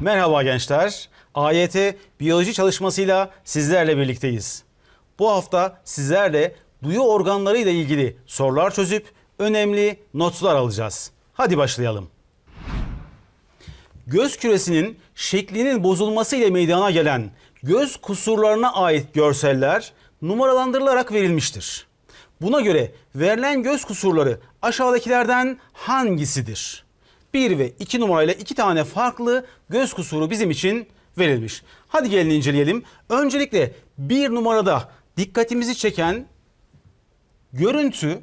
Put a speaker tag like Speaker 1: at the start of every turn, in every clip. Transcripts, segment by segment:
Speaker 1: Merhaba gençler. AYT biyoloji çalışmasıyla sizlerle birlikteyiz. Bu hafta sizlerle duyu organları ile ilgili sorular çözüp önemli notlar alacağız. Hadi başlayalım. Göz küresinin şeklinin bozulması ile meydana gelen göz kusurlarına ait görseller numaralandırılarak verilmiştir. Buna göre verilen göz kusurları aşağıdakilerden hangisidir? 1 ve 2 numarayla iki tane farklı göz kusuru bizim için verilmiş. Hadi gelin inceleyelim. Öncelikle bir numarada dikkatimizi çeken görüntü,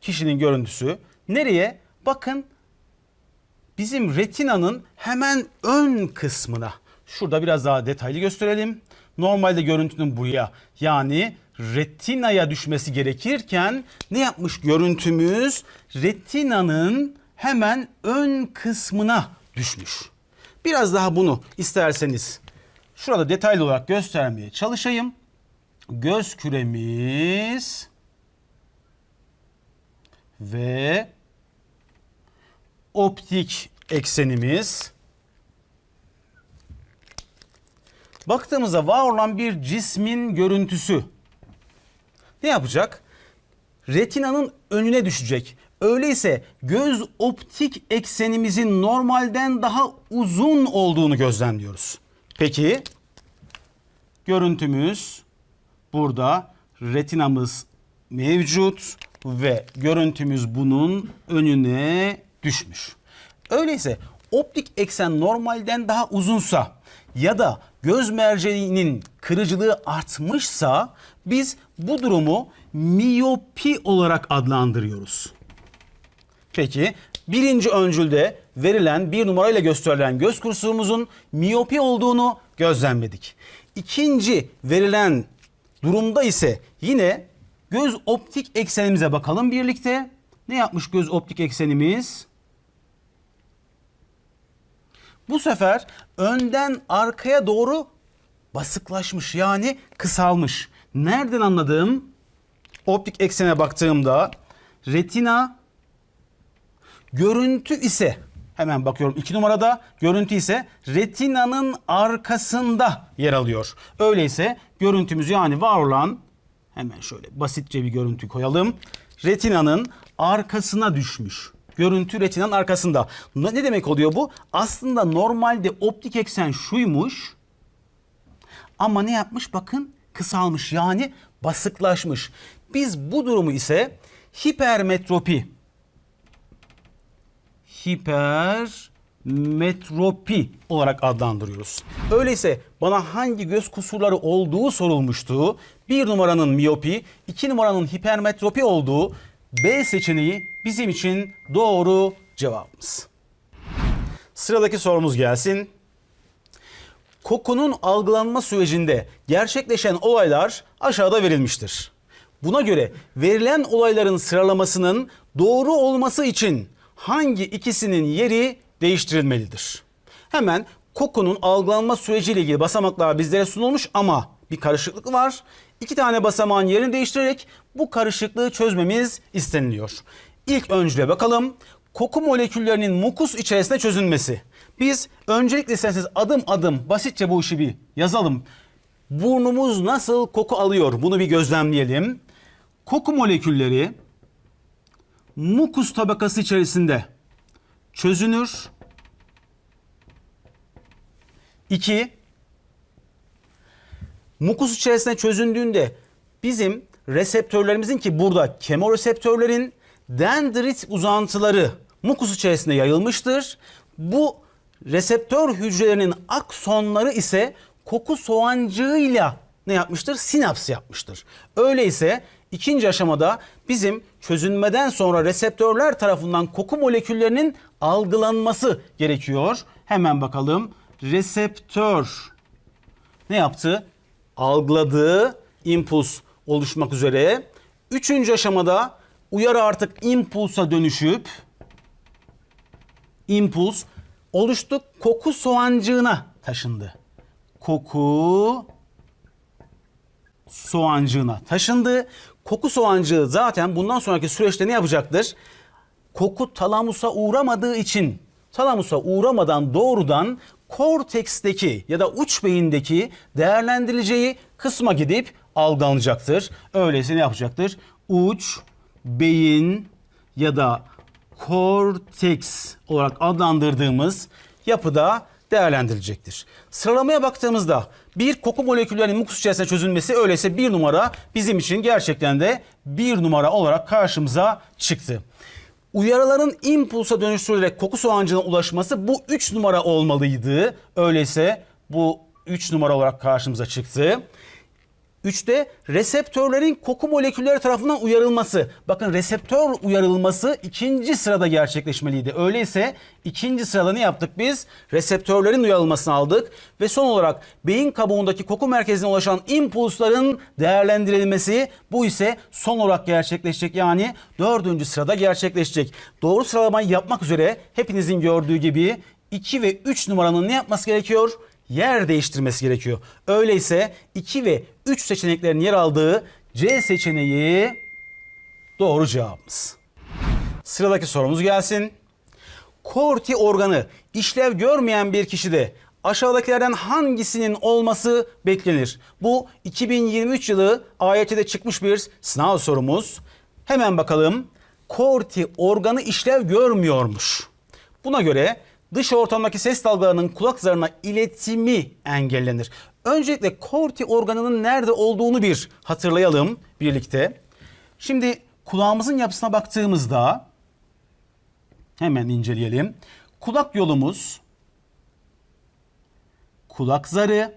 Speaker 1: kişinin görüntüsü nereye? Bakın bizim retinanın hemen ön kısmına. Şurada biraz daha detaylı gösterelim. Normalde görüntünün buraya yani retinaya düşmesi gerekirken ne yapmış görüntümüz? Retinanın hemen ön kısmına düşmüş. Biraz daha bunu isterseniz şurada detaylı olarak göstermeye çalışayım. Göz küremiz ve optik eksenimiz. Baktığımızda var olan bir cismin görüntüsü ne yapacak? Retinanın önüne düşecek. Öyleyse göz optik eksenimizin normalden daha uzun olduğunu gözlemliyoruz. Peki görüntümüz burada retinamız mevcut ve görüntümüz bunun önüne düşmüş. Öyleyse optik eksen normalden daha uzunsa ya da göz merceğinin kırıcılığı artmışsa biz bu durumu miyopi olarak adlandırıyoruz. Peki birinci öncülde verilen bir numarayla gösterilen göz kusurumuzun miyopi olduğunu gözlemledik. İkinci verilen durumda ise yine göz optik eksenimize bakalım birlikte. Ne yapmış göz optik eksenimiz? Bu sefer önden arkaya doğru basıklaşmış yani kısalmış. Nereden anladığım? Optik eksene baktığımda retina görüntü ise hemen bakıyorum iki numarada görüntü ise retinanın arkasında yer alıyor. Öyleyse görüntümüz yani var olan hemen şöyle basitçe bir görüntü koyalım. Retinanın arkasına düşmüş. Görüntü retinanın arkasında. Ne demek oluyor bu? Aslında normalde optik eksen şuymuş. Ama ne yapmış? Bakın kısalmış yani basıklaşmış. Biz bu durumu ise hipermetropi hipermetropi olarak adlandırıyoruz. Öyleyse bana hangi göz kusurları olduğu sorulmuştu. Bir numaranın miyopi, iki numaranın hipermetropi olduğu B seçeneği bizim için doğru cevabımız. Sıradaki sorumuz gelsin. Kokunun algılanma sürecinde gerçekleşen olaylar aşağıda verilmiştir. Buna göre verilen olayların sıralamasının doğru olması için hangi ikisinin yeri değiştirilmelidir? Hemen kokunun algılanma süreciyle ilgili basamaklar bizlere sunulmuş ama bir karışıklık var. İki tane basamağın yerini değiştirerek bu karışıklığı çözmemiz isteniliyor. İlk öncüle bakalım. Koku moleküllerinin mukus içerisinde çözünmesi. Biz öncelikle isterseniz adım adım basitçe bu işi bir yazalım. Burnumuz nasıl koku alıyor bunu bir gözlemleyelim. Koku molekülleri mukus tabakası içerisinde çözünür. 2. Mukus içerisinde çözündüğünde bizim reseptörlerimizin ki burada kemoreseptörlerin dendrit uzantıları mukus içerisinde yayılmıştır. Bu reseptör hücrelerinin aksonları ise koku soğancığıyla ne yapmıştır? Sinaps yapmıştır. Öyleyse ikinci aşamada bizim çözünmeden sonra reseptörler tarafından koku moleküllerinin algılanması gerekiyor. Hemen bakalım. Reseptör ne yaptı? Algıladığı impuls oluşmak üzere. Üçüncü aşamada uyarı artık impulsa dönüşüp impuls oluştu koku soğancığına taşındı. Koku soğancığına taşındı. Koku soğancığı zaten bundan sonraki süreçte ne yapacaktır? Koku talamusa uğramadığı için talamusa uğramadan doğrudan korteksteki ya da uç beyindeki değerlendirileceği kısma gidip algılanacaktır. Öyleyse ne yapacaktır? Uç, beyin ya da korteks olarak adlandırdığımız yapıda değerlendirilecektir. Sıralamaya baktığımızda bir koku moleküllerinin mukus içerisinde çözülmesi öyleyse bir numara bizim için gerçekten de bir numara olarak karşımıza çıktı. Uyarıların impulsa dönüştürülerek koku soğancına ulaşması bu 3 numara olmalıydı. Öyleyse bu 3 numara olarak karşımıza çıktı. Üçte reseptörlerin koku molekülleri tarafından uyarılması. Bakın reseptör uyarılması ikinci sırada gerçekleşmeliydi. Öyleyse ikinci sırada ne yaptık biz? Reseptörlerin uyarılmasını aldık. Ve son olarak beyin kabuğundaki koku merkezine ulaşan impulsların değerlendirilmesi. Bu ise son olarak gerçekleşecek. Yani dördüncü sırada gerçekleşecek. Doğru sıralamayı yapmak üzere hepinizin gördüğü gibi 2 ve 3 numaranın ne yapması gerekiyor? Yer değiştirmesi gerekiyor. Öyleyse 2 ve 3 seçeneklerin yer aldığı C seçeneği doğru cevabımız. Sıradaki sorumuz gelsin. Korti organı işlev görmeyen bir kişide aşağıdakilerden hangisinin olması beklenir? Bu 2023 yılı AYT'de çıkmış bir sınav sorumuz. Hemen bakalım. Korti organı işlev görmüyormuş. Buna göre dış ortamdaki ses dalgalarının kulak zarına iletimi engellenir. Öncelikle korti organının nerede olduğunu bir hatırlayalım birlikte. Şimdi kulağımızın yapısına baktığımızda hemen inceleyelim. Kulak yolumuz kulak zarı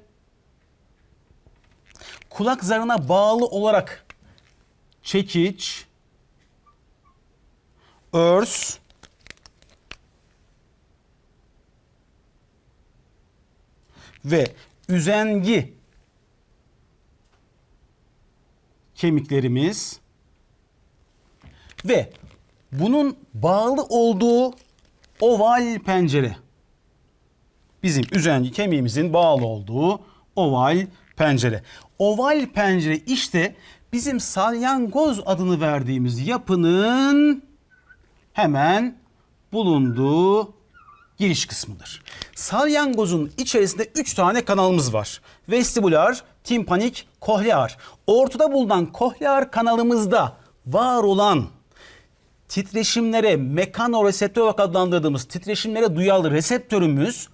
Speaker 1: kulak zarına bağlı olarak çekiç örs ve üzengi kemiklerimiz ve bunun bağlı olduğu oval pencere. Bizim üzengi kemiğimizin bağlı olduğu oval pencere. Oval pencere işte bizim salyangoz adını verdiğimiz yapının hemen bulunduğu giriş kısmıdır. Salyangozun içerisinde 3 tane kanalımız var. Vestibüler, timpanik, kohlear. Ortada bulunan kohlear kanalımızda var olan titreşimlere mekanoreseptör olarak adlandırdığımız titreşimlere duyarlı reseptörümüz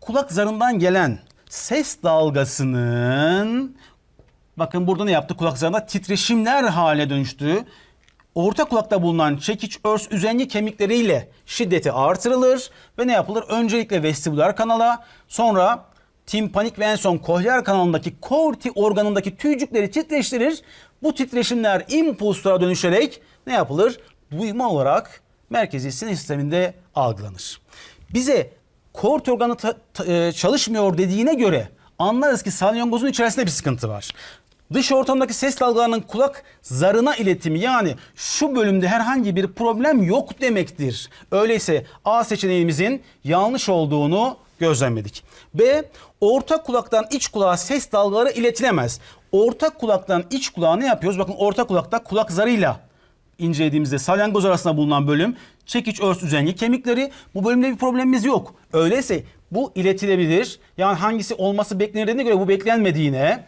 Speaker 1: kulak zarından gelen ses dalgasının bakın burada ne yaptı kulak zarında titreşimler haline dönüştü orta kulakta bulunan çekiç örs üzengi kemikleriyle şiddeti artırılır ve ne yapılır? Öncelikle vestibüler kanala sonra timpanik ve en son kohlear kanalındaki korti organındaki tüycükleri titreştirir. Bu titreşimler impulslara dönüşerek ne yapılır? Duyma olarak merkezi sinir sisteminde algılanır. Bize korti organı e, çalışmıyor dediğine göre anlarız ki salyangozun içerisinde bir sıkıntı var. Dış ortamdaki ses dalgalarının kulak zarına iletimi yani şu bölümde herhangi bir problem yok demektir. Öyleyse A seçeneğimizin yanlış olduğunu gözlemledik. B. Orta kulaktan iç kulağa ses dalgaları iletilemez. Orta kulaktan iç kulağa ne yapıyoruz? Bakın orta kulakta kulak zarıyla incelediğimizde salyangoz arasında bulunan bölüm çekiç örs üzengi kemikleri bu bölümde bir problemimiz yok. Öyleyse bu iletilebilir. Yani hangisi olması beklenirdiğine göre bu beklenmediğine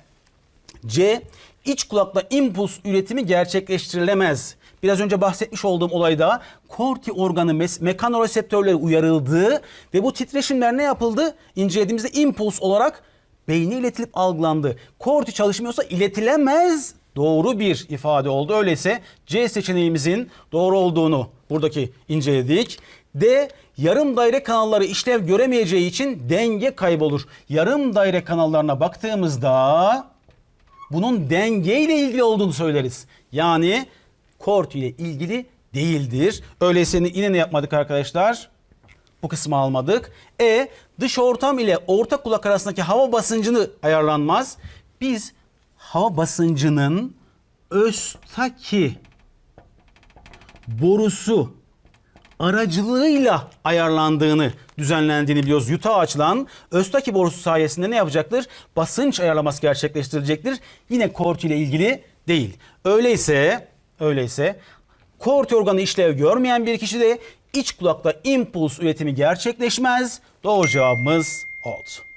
Speaker 1: C. iç kulakta impuls üretimi gerçekleştirilemez. Biraz önce bahsetmiş olduğum olayda korti organı mes- mekanoreseptörleri uyarıldı ve bu titreşimler ne yapıldı? İncelediğimizde impuls olarak beyne iletilip algılandı. Korti çalışmıyorsa iletilemez doğru bir ifade oldu. Öyleyse C seçeneğimizin doğru olduğunu buradaki inceledik. D yarım daire kanalları işlev göremeyeceği için denge kaybolur. Yarım daire kanallarına baktığımızda bunun dengeyle ilgili olduğunu söyleriz. Yani kort ile ilgili değildir. Öyleyse yine ne yapmadık arkadaşlar? Bu kısmı almadık. E dış ortam ile orta kulak arasındaki hava basıncını ayarlanmaz. Biz hava basıncının östaki borusu aracılığıyla ayarlandığını, düzenlendiğini biliyoruz. Yutağa açılan Östaki borusu sayesinde ne yapacaktır? Basınç ayarlaması gerçekleştirecektir. Yine korti ile ilgili değil. Öyleyse, öyleyse korti organı işlev görmeyen bir kişide iç kulakta impuls üretimi gerçekleşmez. Doğru cevabımız oldu.